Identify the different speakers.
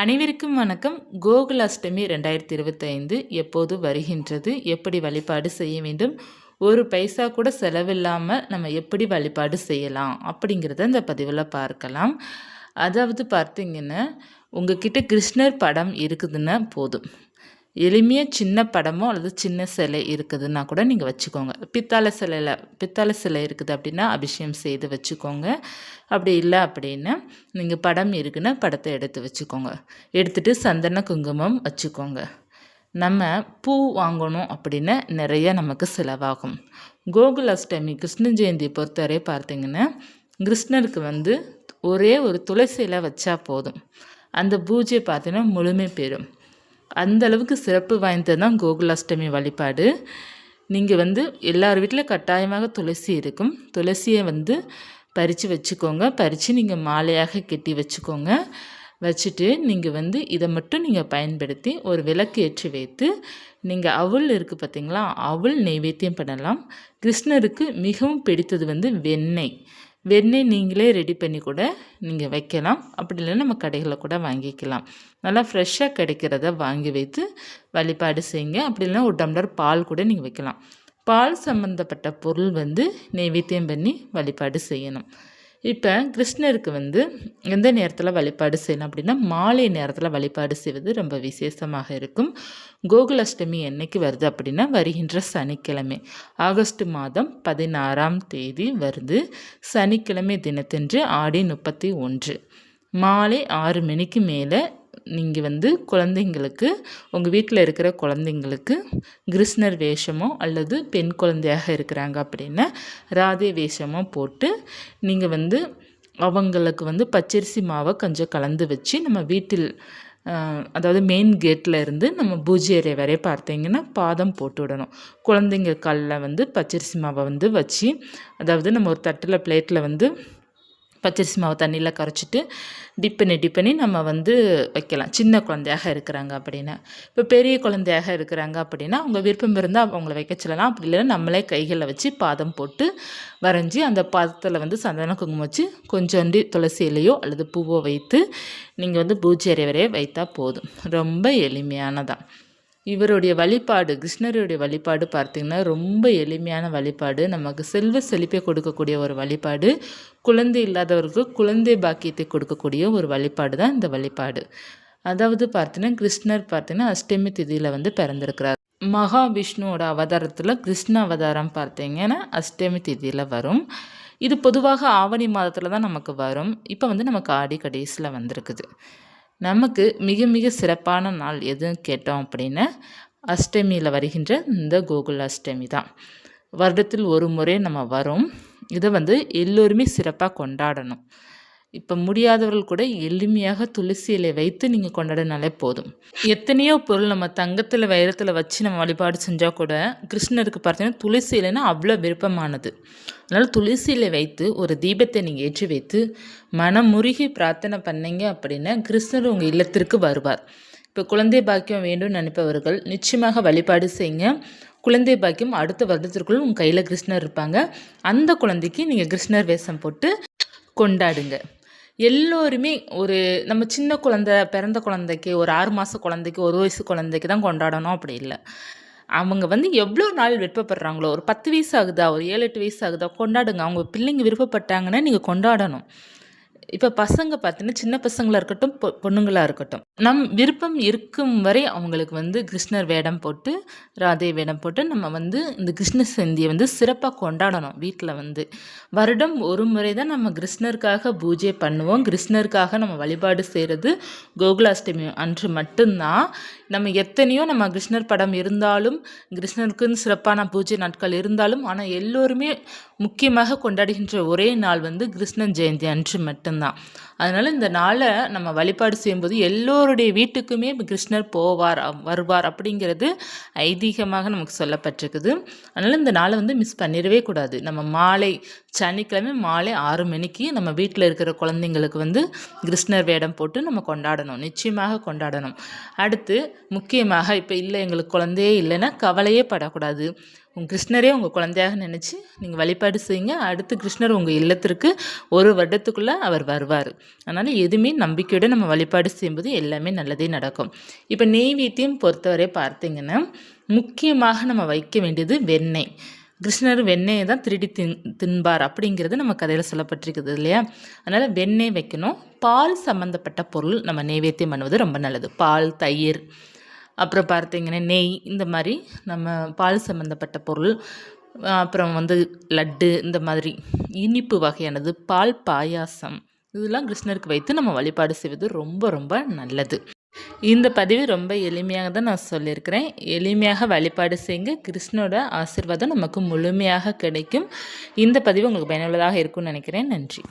Speaker 1: அனைவருக்கும் வணக்கம். கோகுலாஷ்டமி ரெண்டாயிரத்தி இருபத்தைந்து எப்போது வருகின்றது? எப்படி வழிபாடு செய்ய வேண்டும்? ஒரு பைசா கூட செலவில்லாமல் நம்ம எப்படி வழிபாடு செய்யலாம்? அப்படிங்கிறத இந்த பதிவில் பார்க்கலாம். அதாவது பார்த்திங்கன்னா உங்ககிட்ட கிருஷ்ணர் படம் இருக்குதுன்னா போதும். எளிமையாக சின்ன படமோ அல்லது சின்ன சிலை இருக்குதுன்னா கூட நீங்கள் வச்சுக்கோங்க. பித்தாளை சிலையில் பித்தளை சிலை இருக்குது அப்படின்னா அபிஷேகம் செய்து வச்சுக்கோங்க. அப்படி இல்லை அப்படின்னா நீங்கள் படம் இருக்குன்னா படத்தை எடுத்து வச்சுக்கோங்க. எடுத்துகிட்டு சந்தன குங்குமம் வச்சுக்கோங்க. நம்ம பூ வாங்கணும் அப்படின்னா நிறைய நமக்கு செலவாகும். கோகுல் அஷ்டமி கிருஷ்ண ஜெயந்தி பொறுத்தவரை பார்த்தீங்கன்னா கிருஷ்ணருக்கு வந்து ஒரே ஒரு துளசியில் வச்சா போதும். அந்த பூஜை பார்த்தீங்கன்னா முழுமை பெறும். அந்த அளவுக்கு சிறப்பு வாய்ந்தது தான் கோகுலாஷ்டமி வழிபாடு. நீங்கள் வந்து எல்லார் வீட்டில் கட்டாயமாக துளசி இருக்கும். துளசியை வந்து பறித்து வச்சுக்கோங்க. பறித்து நீங்கள் மாலையாக கட்டி வச்சுக்கோங்க. வச்சுட்டு நீங்கள் வந்து இதை மட்டும் நீங்கள் பயன்படுத்தி ஒரு விளக்கு ஏற்றி வைத்து நீங்கள் அவள் இருக்குது பார்த்தீங்களா அவள் நெய்வேத்தியம் பண்ணலாம். கிருஷ்ணருக்கு மிகவும் பிடித்தது வந்து வெண்ணெய். வெண்ணெய் நீங்களே ரெடி பண்ணி கூட நீங்கள் வைக்கலாம். அப்படி இல்லைன்னா நம்ம கடைகளில் கூட வாங்கிக்கலாம். நல்லா ஃப்ரெஷ்ஷாக கிடைக்கிறத வாங்கி வைத்து வழிபாடு செய்யுங்க. அப்படி இல்லைன்னா ஒரு டம்ளர் பால் கூட நீங்கள் வைக்கலாம். பால் சம்மந்தப்பட்ட பொருள் வந்து நெய்வேத்தியம் பண்ணி வழிபாடு செய்யணும். இப்போ கிருஷ்ணருக்கு வந்து எந்த நேரத்தில் வழிபாடு செய்யணும் அப்படின்னா மாலை நேரத்தில் வழிபாடு செய்வது ரொம்ப விசேஷமாக இருக்கும். கோகுலாஷ்டமி என்னைக்கு வருது அப்படின்னா வருகின்ற சனிக்கிழமை. ஆகஸ்ட் மாதம் பதினாறாம் தேதி வருது. சனிக்கிழமை தினத்தன்று ஆடி முப்பத்தி ஒன்று. மாலை ஆறு மணிக்கு மேலே நீங்கள் வந்து குழந்தைங்களுக்கு உங்கள் வீட்டில் இருக்கிற குழந்தைங்களுக்கு கிருஷ்ணர் வேஷமோ அல்லது பெண் குழந்தையாக இருக்கிறாங்க அப்படின்னா ராதே வேஷமோ போட்டு நீங்கள் வந்து அவங்களுக்கு வந்து பச்சரிசி மாவை கொஞ்சம் கலந்து வச்சு நம்ம வீட்டில் அதாவது மெயின் கேட்டில் இருந்து நம்ம பூஜை அறை வரைய பார்த்தீங்கன்னா பாதம் போட்டு விடணும். குழந்தைங்க கல்லில் வந்து பச்சரிசி மாவை வந்து வச்சு அதாவது நம்ம ஒரு தட்டில் பிளேட்டில் வந்து பச்சரிசி மாவு தண்ணியில் கரைச்சிட்டு டிப் பண்ணி டிப் பண்ணி நம்ம வந்து வைக்கலாம். சின்ன குழந்தையாக இருக்கிறாங்க அப்படின்னா. இப்போ பெரிய குழந்தையாக இருக்கிறாங்க அப்படின்னா அவங்க விருப்பம் இருந்தால் அவங்கள வைக்க சொல்லலாம். அப்படி இல்லைன்னா நம்மளே கைகளில் வச்சு பாதம் போட்டு வரைஞ்சி அந்த பாதத்தில் வந்து சந்தன குங்குமம் வச்சு கொஞ்சோண்டி துளசி இலையோ அல்லது பூவோ வைத்து நீங்கள் வந்து பூஜை அறை வரைய வைத்தால் போதும். ரொம்ப எளிமையானதான் இவருடைய வழிபாடு கிருஷ்ணருடைய வழிபாடு பார்த்திங்கன்னா ரொம்ப எளிமையான வழிபாடு. நமக்கு செல்வ செழிப்பை கொடுக்கக்கூடிய ஒரு வழிபாடு. குழந்தை இல்லாதவருக்கு குழந்தை பாக்கியத்தை கொடுக்கக்கூடிய ஒரு வழிபாடு தான் இந்த வழிபாடு. அதாவது பார்த்தீங்கன்னா கிருஷ்ணர் பார்த்தீங்கன்னா அஷ்டமி திதியில் வந்து பிறந்திருக்கிறார். மகாவிஷ்ணுவோட அவதாரத்தில் கிருஷ்ண அவதாரம் பார்த்தீங்கன்னா அஷ்டமி திதியில் வரும். இது பொதுவாக ஆவணி மாதத்தில் தான் நமக்கு வரும். இப்போ வந்து நமக்கு ஆடி கடைசியில் வந்திருக்குது. நமக்கு மிக மிக சிறப்பான நாள் எதுன்னு கேட்டோம் அப்படின்னா அஷ்டமியில் வருகின்ற இந்த கோகுல் அஷ்டமி தான். வருடத்தில் ஒரு முறை நம்ம வரும். இதை வந்து எல்லோருமே சிறப்பாக கொண்டாடணும். இப்போ முடியாதவர்கள் கூட எளிமையாக துளசி இலை வைத்து நீங்கள் கொண்டாடினாலே போதும். எத்தனையோ பொருள் நம்ம தங்கத்தில் வைரத்தில் வச்சு நம்ம வழிபாடு செஞ்சால் கூட கிருஷ்ணருக்கு பார்த்தீங்கன்னா துளசி இலைன்னா அவ்வளோ விருப்பமானது. அதனால் துளசி இலை வைத்து ஒரு தீபத்தை நீங்கள் ஏற்றி வைத்து மனம் முருகி பிரார்த்தனை பண்ணீங்க அப்படின்னா கிருஷ்ணர் உங்கள் இல்லத்திற்கு வருவார். இப்போ குழந்தை பாக்கியம் வேண்டும் நினைப்பவர்கள் நிச்சயமாக வழிபாடு செய்யுங்க. குழந்தை பாக்கியம் அடுத்த வருடத்திற்குள் உங்கள் கையில் கிருஷ்ணர் இருப்பாங்க. அந்த குழந்தைக்கு நீங்கள் கிருஷ்ணர் வேஷம் போட்டு கொண்டாடுங்க. எல்லோருமே ஒரு நம்ம சின்ன குழந்த பிறந்த குழந்தைக்கு ஒரு ஆறு மாத குழந்தைக்கு ஒரு வயசு குழந்தைக்கு தான் கொண்டாடணும். அப்படி இல்லை. அவங்க வந்து எவ்வளோ நாள் விருப்பப்படுறாங்களோ ஒரு பத்து வயசு ஆகுதா ஒரு ஏழு எட்டு வயசு ஆகுதா கொண்டாடுங்க. அவங்க பிள்ளைங்க விருப்பப்பட்டாங்கன்னா நீங்கள் கொண்டாடணும். இப்போ பசங்க பார்த்தீங்கன்னா சின்ன பசங்களாக இருக்கட்டும் பொ பொண்ணுங்களாக இருக்கட்டும் நம் விருப்பம் இருக்கும் வரை அவங்களுக்கு வந்து கிருஷ்ணர் வேடம் போட்டு ராதே வேடம் போட்டு நம்ம வந்து இந்த கிருஷ்ண சந்தியை வந்து சிறப்பாக கொண்டாடணும் வீட்டில் வந்து. வருடம் ஒரு முறை தான் நம்ம கிருஷ்ணருக்காக பூஜை பண்ணுவோம். கிருஷ்ணருக்காக நம்ம வழிபாடு செய்கிறது கோகுலாஷ்டமி அன்று மட்டும்தான். நம்ம எத்தனையோ நம்ம கிருஷ்ணர் படம் இருந்தாலும் கிருஷ்ணருக்குன்னு சிறப்பான பூஜை நாட்கள் இருந்தாலும் ஆனால் எல்லோருமே முக்கியமாக கொண்டாடுகின்ற ஒரே நாள் வந்து கிருஷ்ணன் ஜெயந்தி அன்று மட்டும்தான். அதனால் இந்த நாளை நம்ம வழிபாடு செய்யும்போது எல்லோருடைய வீட்டுக்குமே கிருஷ்ணர் போவார் வருவார் அப்படிங்கிறது ஐதீகமாக நமக்கு சொல்லப்பட்டிருக்குது. அதனால் இந்த நாளை வந்து மிஸ் பண்ணிடவே கூடாது. நம்ம மாலை சனிக்கிழமை மாலை ஆறு மணிக்கு நம்ம வீட்டில் இருக்கிற குழந்தைங்களுக்கு வந்து கிருஷ்ணர் வேடம் போட்டு நம்ம கொண்டாடணும். நிச்சயமாக கொண்டாடணும். அடுத்து முக்கியமாக இப்போ இல்லை எங்களுக்கு குழந்தையே இல்லைன்னா கவலையே படக்கூடாது. உங்கள் கிருஷ்ணரே உங்கள் குழந்தையாக நினச்சி நீங்கள் வழிபாடு செய்யுங்க. அடுத்து கிருஷ்ணர் உங்கள் இல்லத்திற்கு ஒரு வருடத்துக்குள்ளே அவர் வருவார். அதனால் எதுவுமே நம்பிக்கையோடு நம்ம வழிபாடு செய்யும்போது எல்லாமே நல்லதே நடக்கும். இப்போ நெய்வேத்தியம் பொறுத்தவரை பார்த்தீங்கன்னா முக்கியமாக நம்ம வைக்க வேண்டியது வெண்ணெய். கிருஷ்ணர் வெண்ணெயை தான் திருடி தின் தின்பார் அப்படிங்கிறது நம்ம கதையில் சொல்லப்பட்டிருக்குது இல்லையா? அதனால் வெண்ணெய் வைக்கணும். பால் சம்மந்தப்பட்ட பொருள் நம்ம நெய்வேத்தியம் பண்ணுவது ரொம்ப நல்லது. பால் தயிர் அப்புறம் பார்த்தீங்கன்னா நெய் இந்த மாதிரி நம்ம பால் சம்மந்தப்பட்ட பொருள் அப்புறம் வந்து லட்டு இந்த மாதிரி இனிப்பு வகையானது பால் பாயாசம் இதெல்லாம் கிருஷ்ணருக்கு வைத்து நம்ம வழிபாடு செய்வது ரொம்ப ரொம்ப நல்லது. இந்த பதிவு ரொம்ப எளிமையாக தான் நான் சொல்லியிருக்கிறேன். எளிமையாக வழிபாடு செய்யுங்க. கிருஷ்ணோட ஆசிர்வாதம் நமக்கு முழுமையாக கிடைக்கும். இந்த பதிவு உங்களுக்கு பயனுள்ளதாக இருக்கும்னு நினைக்கிறேன். நன்றி.